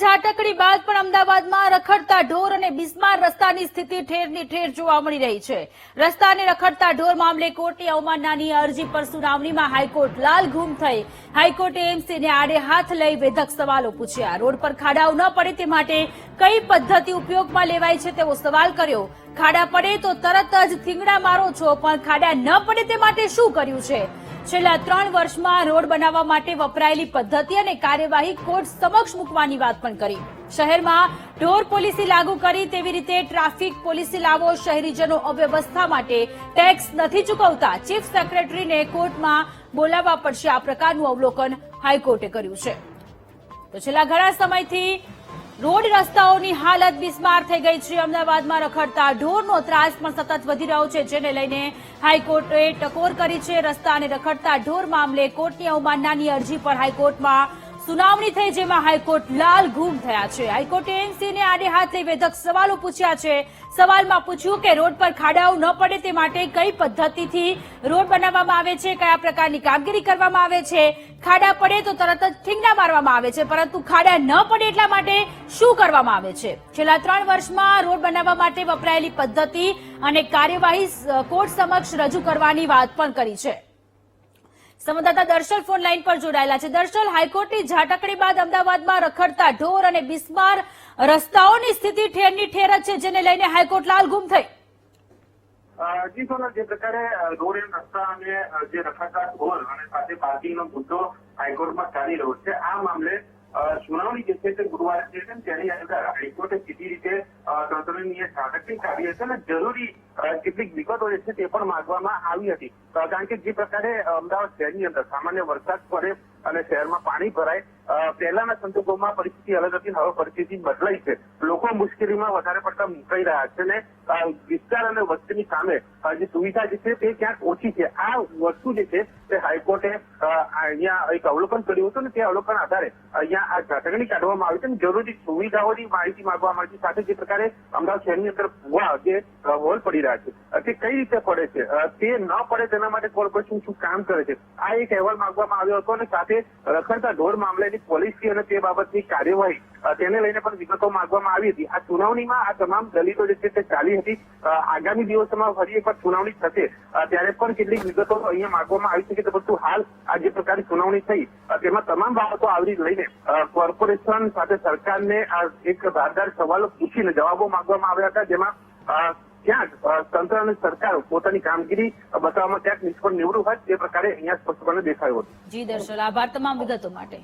ઝાટકડી બાદ પણ અમદાવાદમાં રખડતા ઢોર અને બિસ્માર રસ્તાની સ્થિતિ ઠેરની ઠેર જોવા મળી રહી છે. રસ્તાને રખડતા ઢોર મામલે કોર્ટની અવમાનનાની અરજી પર સુનાવણીમાં હાઈકોર્ટ લાલ ગુમ થઈ. હાઈકોર્ટે એમસીને આડે હાથ લઈ વેધક સવાલો પૂછ્યા. રોડ પર ખાડાઓ ન પડે તે માટે કઈ પદ્ધતિ ઉપયોગમાં લેવાય છે તેવો સવાલ કર્યો. ખાડા પડે તો તરત જ થીંગડા મારો છો, પણ ખાડા ન પડે તે માટે શું કર્યું છે? છેલ્લા ત્રણ વર્ષમાં રોડ બનાવવા માટે વપરાયેલી પદ્ધતિ અને કાર્યવાહી કોર્ટ સમક્ષ મૂકવાની વાત પણ કરી. શહેરમાં ઢોર પોલિસી લાગુ કરી તેવી રીતે ટ્રાફિક પોલિસી લાવો શહેરીજનો અવ્યવસ્થા માટે ટેક્સ નથી ચૂકવતા. ચીફ સેક્રેટરીને કોર્ટમાં બોલાવવા પડશે આ પ્રકારનું અવલોકન હાઈકોર્ટે કર્યું છે. તો છેલ્લા ઘણા સમયથી રોડ રસ્તાઓની હાલત બિસ્માર થઈ ગઈ છે. અમદાવાદમાં રખડતા ઢોરનો ત્રાસ પણ સતત વધી રહ્યો છે, જેને લઈને હાઈકોર્ટે ટકોર કરી છે. રસ્તા અને રખડતા ઢોર મામલે કોર્ટની અવમાનનાની અરજી પર હાઈકોર્ટમાં સુનાવણી થઈ જેમાં હાઈકોર્ટ લાલ ઘૂમ થયા છે. હાઈકોર્ટે એમસીને આડે હાથ લઈ વેધક સવાલો પૂછ્યા છે. સવાલમાં પૂછ્યું કે રોડ પર ખાડાઓ ન પડે તે માટે કઈ પદ્ધતિથી રોડ બનાવવામાં આવે છે, કયા પ્રકારની કામગીરી કરવામાં આવે છે? ખાડા પડે તો તરત જ ઠીંગણા મારવામાં આવે છે, પરંતુ ખાડા ન પડે એટલા માટે શું કરવામાં આવે છે? છેલ્લા ત્રણ વર્ષમાં રોડ બનાવવા માટે વપરાયેલી પદ્ધતિ અને કાર્યવાહી કોર્ટ સમક્ષ રજૂ કરવાની વાત પણ કરી છે. સંવાદદાતા દર્શલ ફોન લાઈન પર જોડાયેલા છે. દર્શલ, હાઈકોર્ટની ઝાટકડી બાદ અમદાવાદમાં રખડતા ઢોર અને બિસ્માર રસ્તાઓની સ્થિતિ ઠેરની ઠેર જ છે, જેને લઈને હાઈકોર્ટ લાલ ગુમ થઈ જી સોના જે પ્રકારે રોડ એન્ડ રસ્તા અને જે રખાતા ઢોર અને સાથે પાર્કિંગનો મુદ્દો હાઈકોર્ટમાં ચાલી રહ્યો છે. આ મામલે સુનાવણી જે છે તે ગુરુવારે છે તેની અંદર હાઈકોર્ટે સીધી રીતે તંત્રની ઝાટકણી કાઢી હતી અને જરૂરી કેટલીક વિગતો છે તે પણ માંગવામાં આવી હતી. કારણ કે જે પ્રકારે અમદાવાદ શહેરની અંદર સામાન્ય વરસાદ પડે અને શહેરમાં પાણી ભરાય પહેલાના સંજોગોમાં પરિસ્થિતિ અલગ હતી, હવે પરિસ્થિતિ બદલાઈ છે. લોકો મુશ્કેલીમાં વધારે પડતા મુકાઈ રહ્યા છે અને વિસ્તાર અને વસ્તીની સામે જે સુવિધા જે છે તે ક્યાંક ઓછી છે. આ વસ્તુ જે છે તે હાઈકોર્ટે અહીંયા એક અવલોકન કર્યું હતું ને તે અવલોકન આધારે અહીંયા આ ઝાટકણી કાઢવામાં આવી છે અને જરૂરી સુવિધાઓની માહિતી માંગવામાં આવી છે સાથે જે પ્રકારે અમદાવાદ શહેરની અંદર ભૂવા જે હોલ પડી રહ્યા છે. તે કઈ રીતે પડે છે? તે ન પડે તેના માટે કોર્પોરેશન શું કામ કરે છે? આ એક અહેવાલ માંગવામાં આવ્યો હતો અને સાથે રખડતા ઢોર મામલેની પોલિસી અને તે બાબતની કાર્યવાહી તેને લઈને પણ વિગતો માંગવામાં આવી હતી. આ સુનાવણીમાં આ તમામ દલિતો જે છે તે ચાલી હતી. આગામી દિવસોમાં ફરી એકવાર સુનાવણી થશે. ત્યારે પણ કેટલીક વિગતો અહીંયા માંગવામાં આવી છે કે પરંતુ હાલ આ જે પ્રકારની સુનાવણી થઈ તેમાં તમામ બાબતો આવરી લઈને કોર્પોરેશન સાથે સરકારને એક ધારદાર સવાલો પૂછીને જવાબો માંગવામાં આવ્યા હતા, જેમાં ક્યાંક તંત્ર અને સરકાર પોતાની કામગીરી બતાવવામાં ક્યાંક નિષ્ફળ નીવડ્યું હોય તે પ્રકારે અહીંયા સ્પષ્ટપણે દેખાયું હતું. જી દર્શલ આભાર તમામ વિગતો માટે.